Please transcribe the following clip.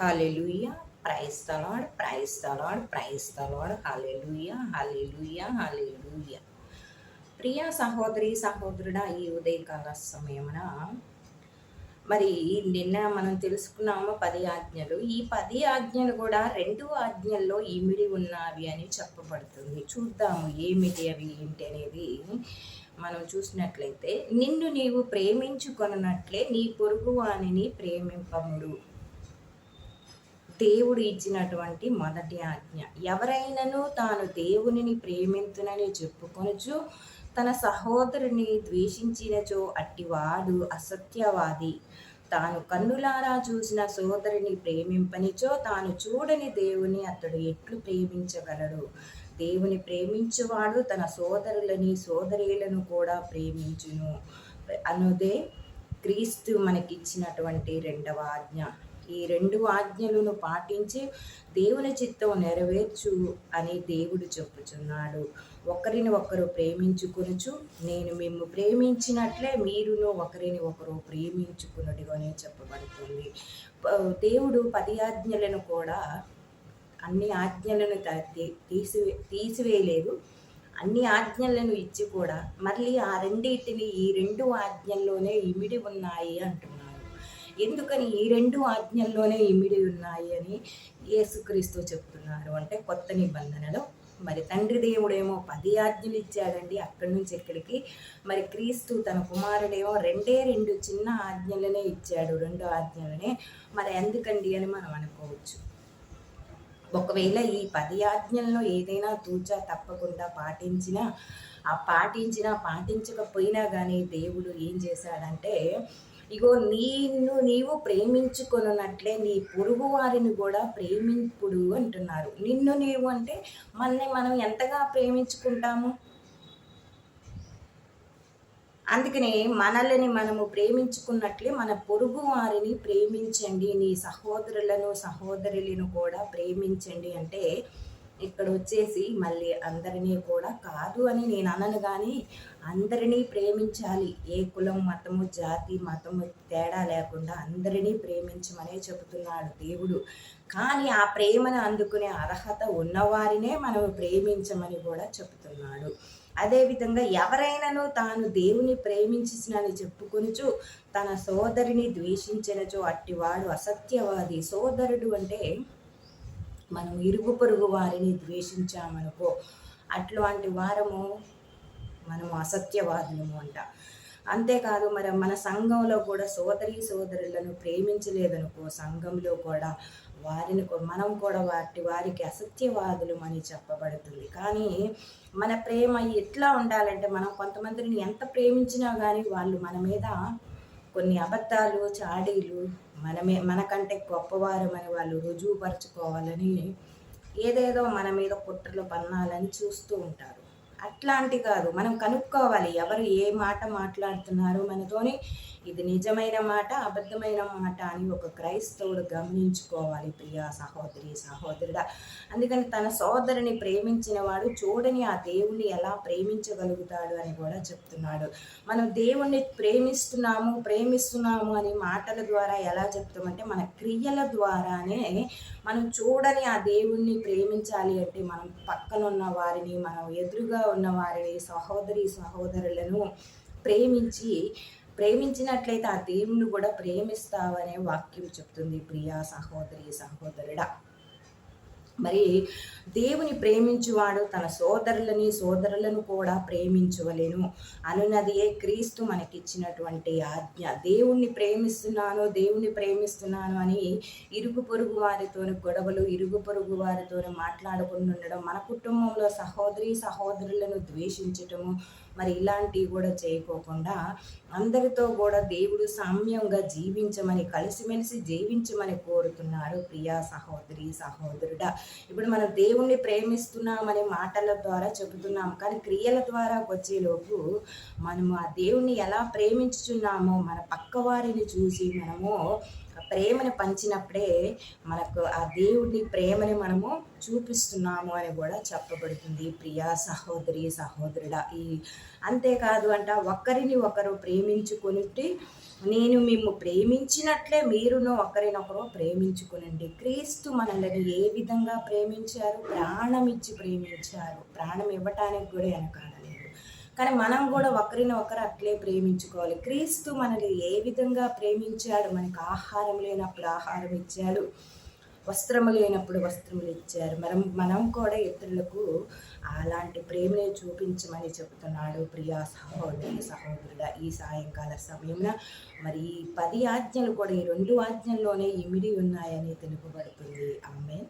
Hallelujah praise the Lord praise the Lord praise the Lord hallelujah hallelujah hallelujah ప్రియ సహోదరి సహోదరుడా ఈ ఉదయకాల సమయమున మరి నిన్న మనం తెలుసుకున్నాము పది ఆజ్ఞలు. ఈ పది ఆజ్ఞలు కూడా రెండు ఆజ్ఞల్లో ఇమిడి ఉన్నవి అని చెప్పబడుతుంది. చూద్దాము ఏమిటి అవి ఏంటి అనేది మనం చూసినట్లయితే నిన్ను నీవు ప్రేమించుకొనున్నట్లే నీ పొరుగు వాణిని ప్రేమింపముడు. దేవుడు ఇచ్చినటువంటి మొదటి ఆజ్ఞ. ఎవరైనను తాను దేవునిని ప్రేమింతునని చెప్పుకొనచు తన సహోదరుని ద్వేషించినచో అట్టివాడు అసత్యవాది. తాను కన్నులారా చూసిన సోదరిని ప్రేమింపనిచో తాను చూడని దేవుని అతడు ఎట్లు ప్రేమించగలడు? దేవుని ప్రేమించువాడు తన సోదరులని సోదరీలను కూడా ప్రేమించును. అనుదే క్రీస్తు మనకిచ్చినటువంటి రెండవ ఆజ్ఞ. ఈ రెండు ఆజ్ఞలను పాటించి దేవుని చిత్తం నెరవేర్చు అని దేవుడు చెప్పుచున్నాడు. ఒకరిని ఒకరు ప్రేమించుకొనుచు నేను మేము ప్రేమించినట్లే మీరును ఒకరిని ఒకరు ప్రేమించుకున్నట్టుగానే చెప్పబడుతుంది. దేవుడు పది ఆజ్ఞలను కూడా అన్ని ఆజ్ఞలను తీసివే తీసివేయలేదు. అన్ని ఆజ్ఞలను ఇచ్చి కూడా మళ్ళీ ఆ రెండింటిని ఈ రెండు ఆజ్ఞల్లోనే ఇమిడి ఉన్నాయి అంటున్నారు ఎందుకని ఈ రెండు ఆజ్ఞల్లోనే ఇమిడి ఉన్నాయి అని యేసుక్రీస్తు చెప్తున్నారు? అంటే కొత్త నిబంధనలో. మరి తండ్రి దేవుడేమో పది ఆజ్ఞలు ఇచ్చాడండి. అక్కడి నుంచి ఇక్కడికి మరి క్రీస్తు తన కుమారుడేమో రెండే రెండు చిన్న ఆజ్ఞలనే ఇచ్చాడు. రెండు ఆజ్ఞలనే. మరి ఎందుకండి అని మనం అనుకోవచ్చు. ఒకవేళ ఈ పది ఆజ్ఞల్లో ఏదైనా తూచా తప్పకుండా పాటించినా ఆ పాటించినా పాటించకపోయినా కానీ దేవుడు ఏం చేశాడంటే ఇగో నిన్ను నీవు ప్రేమించుకొనున్నట్లే నీ పొరుగు వారిని కూడా ప్రేమింపుడు అంటున్నారు. నిన్ను నీవు అంటే మనని మనం ఎంతగా ప్రేమించుకుంటాము? అందుకనే మనల్ని మనము ప్రేమించుకున్నట్లే మన పొరుగు వారిని ప్రేమించండి. నీ సహోదరులను సహోదరులను కూడా ప్రేమించండి అంటే ఇక్కడ వచ్చేసి మళ్ళీ అందరినీ కూడా కాదు అని నేను అనను కానీ అందరినీ ప్రేమించాలి. ఏ కులం మతము జాతి మతము తేడా లేకుండా అందరినీ ప్రేమించమనే చెబుతున్నాడు దేవుడు. కానీ ఆ ప్రేమను అందుకునే అర్హత ఉన్నవారినే మనం ప్రేమించమని కూడా చెబుతున్నాడు. అదేవిధంగా ఎవరైనాను తాను దేవుని ప్రేమించినని చెప్పుకొనుచు తన సోదరిని ద్వేషించినచో అట్టివాడు అసత్యవాది. సోదరుడు అంటే మనం ఇరుగు పొరుగు వారిని ద్వేషించామనుకో అట్లాంటి వారము మనము అసత్యవాదులము అంట. అంతేకాదు మరి మన సంఘంలో కూడా సోదరి సోదరులను ప్రేమించలేదనుకో సంఘంలో కూడా వారిని మనం కూడా వాటి వారికి అసత్యవాదులు అని చెప్పబడుతుంది. కానీ మన ప్రేమ ఎట్లా ఉండాలంటే మనం కొంతమందిని ఎంత ప్రేమించినా కానీ వాళ్ళు మన మీద కొన్ని అబద్ధాలు చాడీలు మనమే మనకంటే గొప్పవారమని వాళ్ళు రుజువుపరచుకోవాలని ఏదేదో మన మీద కుట్రలు పన్నాలని చూస్తూ ఉంటారు. అట్లాంటి కాదు మనం కనుక్కోవాలి ఎవరు ఏ మాట మాట్లాడుతున్నారు మనతోని ఇది నిజమైన మాట అబద్ధమైన మాట అని ఒక క్రైస్తవుడు గమనించుకోవాలి ప్రియా సహోదరి సహోదరుడా. అందుకని తన సోదరుని ప్రేమించిన వాడు చూడని ఆ దేవుణ్ణి ఎలా ప్రేమించగలుగుతాడు అని కూడా చెప్తున్నాడు. మనం దేవుణ్ణి ప్రేమిస్తున్నాము ప్రేమిస్తున్నాము అని మాటల ద్వారా ఎలా చెప్తామంటే మన క్రియల ద్వారానే మనం చూడని ఆ దేవుణ్ణి ప్రేమించాలి అంటే మనం పక్కనున్న వారిని మనం ఎదురుగా ఉన్న వారిని సహోదరి సహోదరులను ప్రేమించి ప్రేమించినట్లయితే ఆ దేవుని కూడా ప్రేమిస్తావనే వాక్యం చెప్తుంది ప్రియా సహోదరి సహోదరుడా. మరి దేవుని ప్రేమించువాడు తన సోదరులని సోదరులను కూడా ప్రేమించవలేను. అనున్నదియే క్రీస్తు మనకిచ్చినటువంటి ఆజ్ఞ. దేవుణ్ణి ప్రేమిస్తున్నాను దేవుణ్ణి ప్రేమిస్తున్నాను అని ఇరుగు పొరుగు వారితో గొడవలు ఇరుగు పొరుగు వారితో మాట్లాడుకుంటుండడం మన కుటుంబంలో సహోదరి సహోదరులను ద్వేషించటము మరి ఇలాంటివి కూడా చేయకోకుండా అందరితో కూడా దేవుడు సామ్యంగా జీవించమని కలిసిమెలిసి జీవించమని కోరుతున్నాడు ప్రియా సహోదరి సహోదరుడా. ఇప్పుడు మనం దేవుణ్ణి ప్రేమిస్తున్నామనే మాటల ద్వారా చెబుతున్నాం కానీ క్రియల ద్వారా వచ్చేలోపు మనము ఆ దేవుణ్ణి ఎలా ప్రేమించుచున్నామో మన పక్క వారిని చూసి మనము ప్రేమని పంచినప్పుడే మనకు ఆ దేవుడి ప్రేమని మనము చూపిస్తున్నాము అని కూడా చెప్పబడుతుంది. ప్రియా సహోదరి సహోదరుడా ఈ అంతేకాదు అంట ఒకరిని ఒకరు ప్రేమించుకుని నేను మిమ్ము ప్రేమించినట్లే మీరును ఒకరినొకరు ప్రేమించుకునండి. క్రీస్తు మనల్ని ఏ విధంగా ప్రేమించారు? ప్రాణం ఇచ్చి ప్రేమించారు. ప్రాణం ఇవ్వటానికి కూడా వెనకాల కానీ మనం కూడా ఒకరిని ఒకరు అట్లే ప్రేమించుకోవాలి. క్రీస్తు మనల్ని ఏ విధంగా ప్రేమించాడు? మనకు ఆహారం లేనప్పుడు ఆహారం ఇచ్చాడు. వస్త్రము లేనప్పుడు వస్త్రములు ఇచ్చారు. మనం మనం కూడా ఇతరులకు అలాంటి ప్రేమని చూపించమని చెబుతున్నాడు ప్రియా సహోదరి సహోదరుడ ఈ సాయంకాల సమయంలో మరి ఈ పది ఆజ్ఞలు కూడా ఈ రెండు ఆజ్ఞల్లోనే ఇమిడి ఉన్నాయని తెలుపబడుతుంది. ఆమె